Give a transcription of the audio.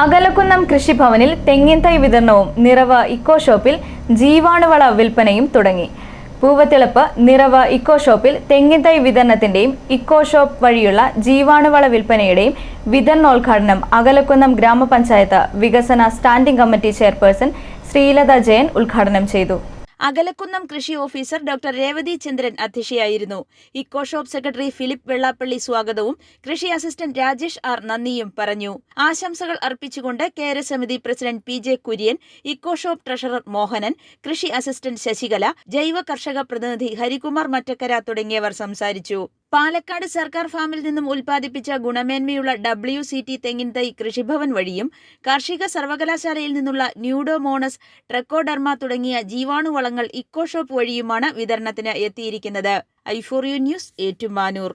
അകലക്കുന്നം കൃഷിഭവനിൽ തെങ്ങിൻ തൈ വിതരണവും നിറവ് ഇക്കോ ഷോപ്പിൽ ജീവാണുവള വിൽപ്പനയും തുടങ്ങി. പൂവത്തിളപ്പ് നിറവ് ഇക്കോ ഷോപ്പിൽ തെങ്ങിൻ തൈ വിതരണത്തിന്റെയും ഇക്കോ ഷോപ്പ് വഴിയുള്ള ജീവാണുവള വിൽപ്പനയുടെയും വിതരണോദ്ഘാടനം അകലക്കുന്നം ഗ്രാമപഞ്ചായത്ത് വികസന standing committee chairperson Sreelatha Jayan ഉദ്ഘാടനം ചെയ്തു. അകലക്കുന്നം കൃഷി officer doctor Revathi Chandran അധ്യക്ഷയായിരുന്നു. Eco shop secretary Philip Vellappally സ്വാഗതവും കൃഷി അസിസ്റ്റന്റ് രാജേഷ് ആർ നന്ദിയും പറഞ്ഞു. ആശംസകൾ അർപ്പിച്ചുകൊണ്ട് കേരസമിതി president P J Kurian eco shop treasurer Mohanan കൃഷി അസിസ്റ്റന്റ് ശശികല ജൈവ കർഷക പ്രതിനിധി ഹരികുമാർ മറ്റക്കര തുടങ്ങിയവർ സംസാരിച്ചു. പാലക്കാട് സർക്കാർ ഫാമിൽ നിന്നും ഉൽപ്പാദിപ്പിച്ച ഗുണമേന്മയുള്ള ഡബ്ല്യു സി ടി തെങ്ങിൻ തൈ കൃഷിഭവൻ വഴിയും കാർഷിക സർവകലാശാലയിൽ നിന്നുള്ള ന്യൂഡോമോണസ് ട്രക്കോഡർമ തുടങ്ങിയ ജീവാണുവളങ്ങൾ ഇക്കോ ഷോപ്പ് വഴിയുമാണ് വിതരണത്തിന് എത്തിയിരിക്കുന്നത്. ഐഫോറിയു ന്യൂസ് ഏറ്റുമാനൂർ.